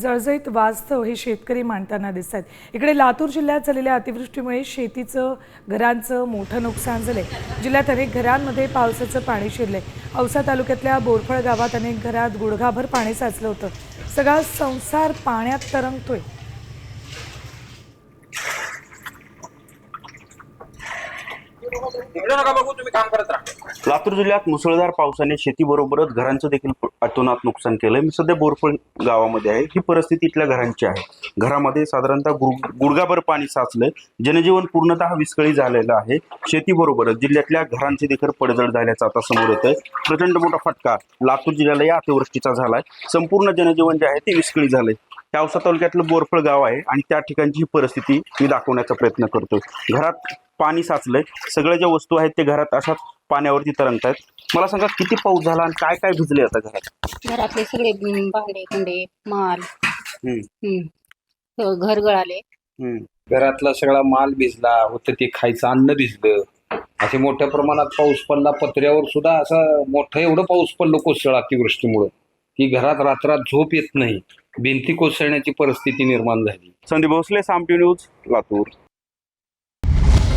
जळजळीत वास्तव हे शेतकरी मांडताना दिसत आहेत इकडे लातूर जिल्ह्यात झालेल्या अतिवृष्टीमुळे शेतीचं घरांचं मोठं नुकसान झालंय. जिल्ह्यात अनेक घरांमध्ये पावसाचं पाणी शिरलंय. औसा तालुक्यातल्या बोरफळ गावात अनेक घरात गुडघाभर पाणी साचलं होतं. सगळा संसार पाण्यात तरंगतोय. नका बघू तुम्ही काम करत राहा. लातूर जिल्ह्यात मुसळधार पावसाने शेतीबरोबरच घरांचं देखील अतोनात नुकसान केलंय. मी सध्या बोरफळ गावामध्ये आहे. ही परिस्थिती इथल्या घरांची आहे. घरामध्ये साधारणतः गुडघाभर पाणी साचलंय. जनजीवन पूर्णतः विस्कळी झालेलं आहे. शेतीबरोबरच जिल्ह्यातल्या घरांचे देखील पडझड झाल्याचं आता समोर येत आहे प्रचंड मोठा फटका लातूर जिल्ह्याला या अतिवृष्टीचा झालाय. संपूर्ण जनजीवन जे आहे ते विस्कळी झालंय. हे औसा तालुक्यातलं बोरफळ गाव आहे आणि त्या ठिकाणची ही परिस्थिती मी दाखवण्याचा प्रयत्न करतोय. घरात पाणी साचलंय. सगळ्या ज्या वस्तू आहेत ते घरात अशाच पाण्यावरती तरंगत आहेत मला सांगा किती पाऊस झाला आणि काय काय भिजले आता घरात? घरातले सगळे भांडे कुंडे माल. हम्म, हम्म, सगळं घर गळाले. हम्म. घरातला सगळा माल भिजला होतं ते खायचं अन्न भिजलं. असे मोठ्या प्रमाणात पाऊस पडला पत्र्यावर सुद्धा असं मोठं एवढं पाऊस पडलं कोसळ अतिवृष्टीमुळं की घरात रात्रात झोप येत नाही. भिंती कोसळण्याची परिस्थिती निर्माण झाली. संदीप भोसले सामटी न्यूज लातूर.